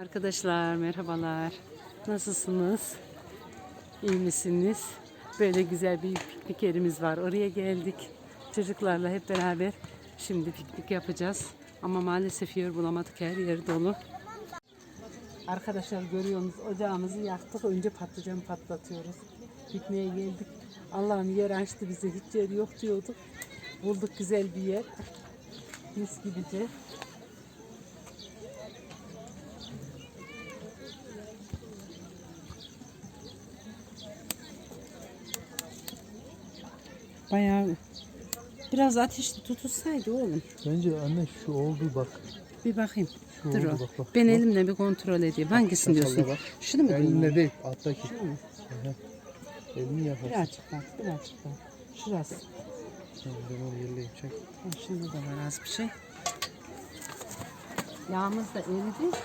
Arkadaşlar merhabalar. Nasılsınız? İyi misiniz? Böyle güzel bir piknik yerimiz var. Oraya geldik. Çocuklarla hep beraber şimdi piknik yapacağız. Ama maalesef yer bulamadık. Her yer dolu. Arkadaşlar görüyorsunuz ocağımızı yaktık. Önce patlıcan patlatıyoruz. Pikniğe geldik. Allah'ım yer açtı bize. Hiç yer yok diyorduk. Bulduk güzel bir yer. Mis gibice. Bayağı biraz ateşli tutulsaydı oğlum. Bence anne şu oldu bak. Bir bakayım. Şu Dur oldu o. bak bak. Ben Bak. elimle bir kontrol edeyim. Hangisini diyorsun? bak. Şunu mu? Elinle değil alttaki. Aha. Elini yaparsın. Birazcık bak, birazcık bak. Şurası. Ben onu yerleyeyim çek. Ha, Şimdi de var az bir şey. Yağımız da eridi.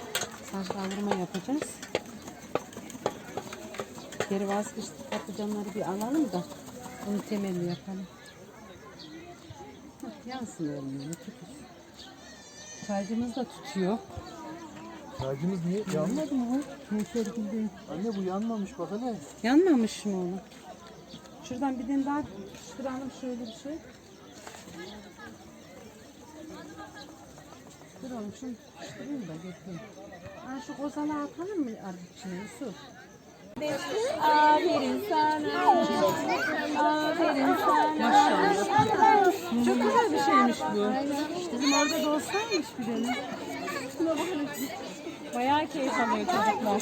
Saç kavurma yapacağız. Geri vazgeçtik patlıcanları bir alalım da onu temelli yapalım. Hah, yansın elimle tutur. Çaycımız da tutuyor. Sacımız niye? Yanmadı mı? Yeşergil değil. Anne bu yanmamış bak hele. Yanmamış mı oğlum? Şuradan bir tane daha kıralım şöyle bir şey. Dur oğlum şunu kıştırayım da getireyim. Ha, şu kozalı atalım mı içine Yusuf? Aferin sana. Aferin sana. Maşallah. Çok güzel bir şeymiş bu. Bizim orada da olsaymış bir tane. Bayağı keyif alıyor çocuklar.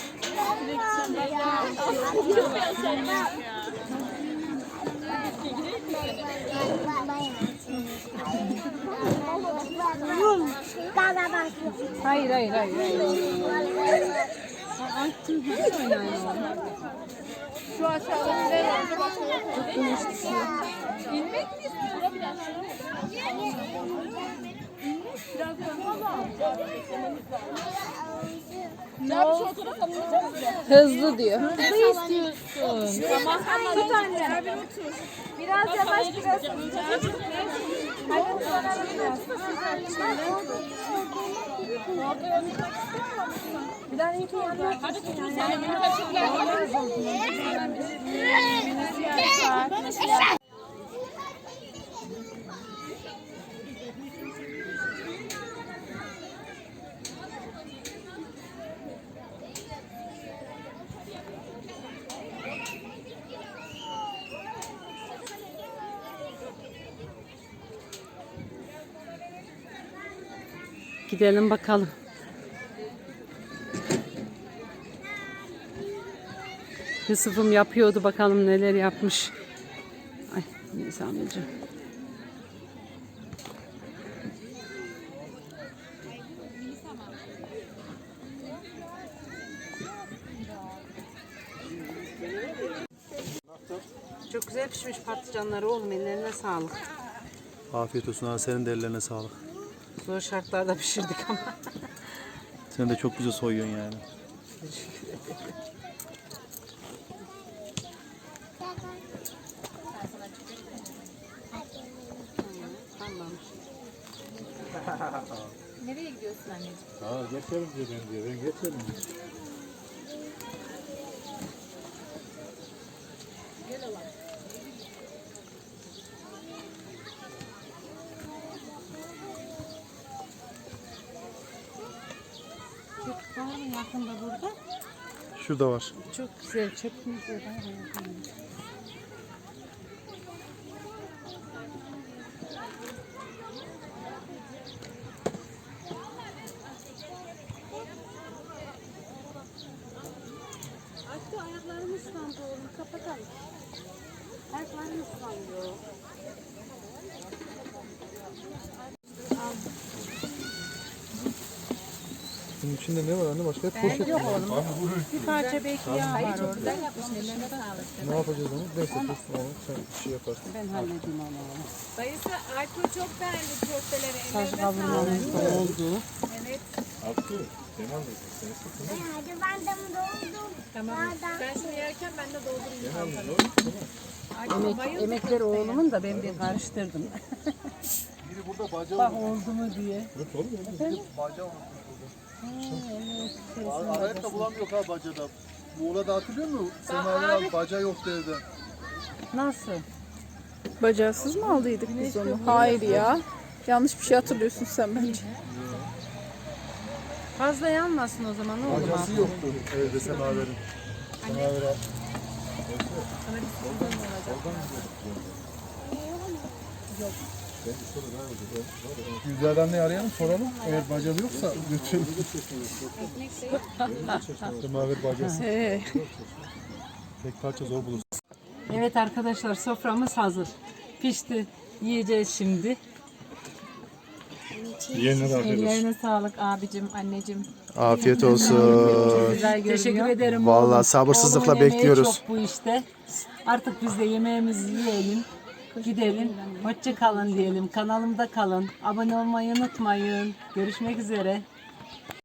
Hayır hayır hayır. Şu aşağıda neler var? İnmek mi istiyorsun? Biraz Ne oldu? Hızlı diyor. Hızlı istiyorsun. Tamam tamam. Tut anne. Biraz yavaş biraz. Hadi sana biraz. Bir tane iki yandan. Hadi tutun sen. Yeni kaşıklar. Gidelim bakalım. Yusuf'um yapıyordu bakalım neler yapmış. Ay amcacığım. Çok güzel pişmiş patlıcanları oğlum ellerine sağlık. Afiyet olsun ha senin de ellerine sağlık. Zor şartlarda pişirdik ama. Sen de çok güzel soyuyorsun yani. Nereye gidiyorsun anneciğim? Aa geçelim diyor ben diyor. Ben geçelim. Yakında burada? Şurada var. Çok güzel çöpümüz de var yakında. Hatta ayaklarım ıslandı oğlum kapatalım. Ayaklarım ıslanıyor. Bunun içinde ne var anne? Başka hep poşet. Yok oğlum. Bir parça belki yağ var orada. Ne yapacağız onu? Neyse dur onu sen bir şey yaparsın. Ben halledeyim onu. Dayısı Aytun çok beğendi köfteleri. Saç Ellerine kavurmamız sağlık. da oldu. Evet. Hadi ben de doldum. Tamam. Sen şimdi yerken ben de doldurayım. Emek, emekler oğlumun da ben bir karıştırdım. Biri burada bacağı Bak oldu mu diye. Bacağı Arayıp da bulamıyor ha bacada. Muğla'da hatırlıyor musun? Semaver abi baca yoktu evde. Nasıl? Bacağısız mı aldıydık biz onu? Hayır ya. Yanlış bir şey hatırlıyorsun sen bence. Fazla yanmasın o zaman oğlum. Bacası yoktu evde semaverin. Semaver abi. Güzelden ne arayalım soralım. Eğer bacalı yoksa götürelim. Semaver bacası. Tek parça zor bulursun. Evet arkadaşlar soframız hazır. Pişti. Yiyeceğiz şimdi. Afiyet olsun. ellerine sağlık abicim, anneciğim. Afiyet olsun. Güzel görünüyor. Teşekkür ederim. Vallahi oğlum. sabırsızlıkla Oğlumun emeği bekliyoruz. çok bu işte. Artık biz de yemeğimizi yiyelim. Gidelim. Hoşça kalın diyelim. Kanalımda kalın. Abone olmayı unutmayın. Görüşmek üzere.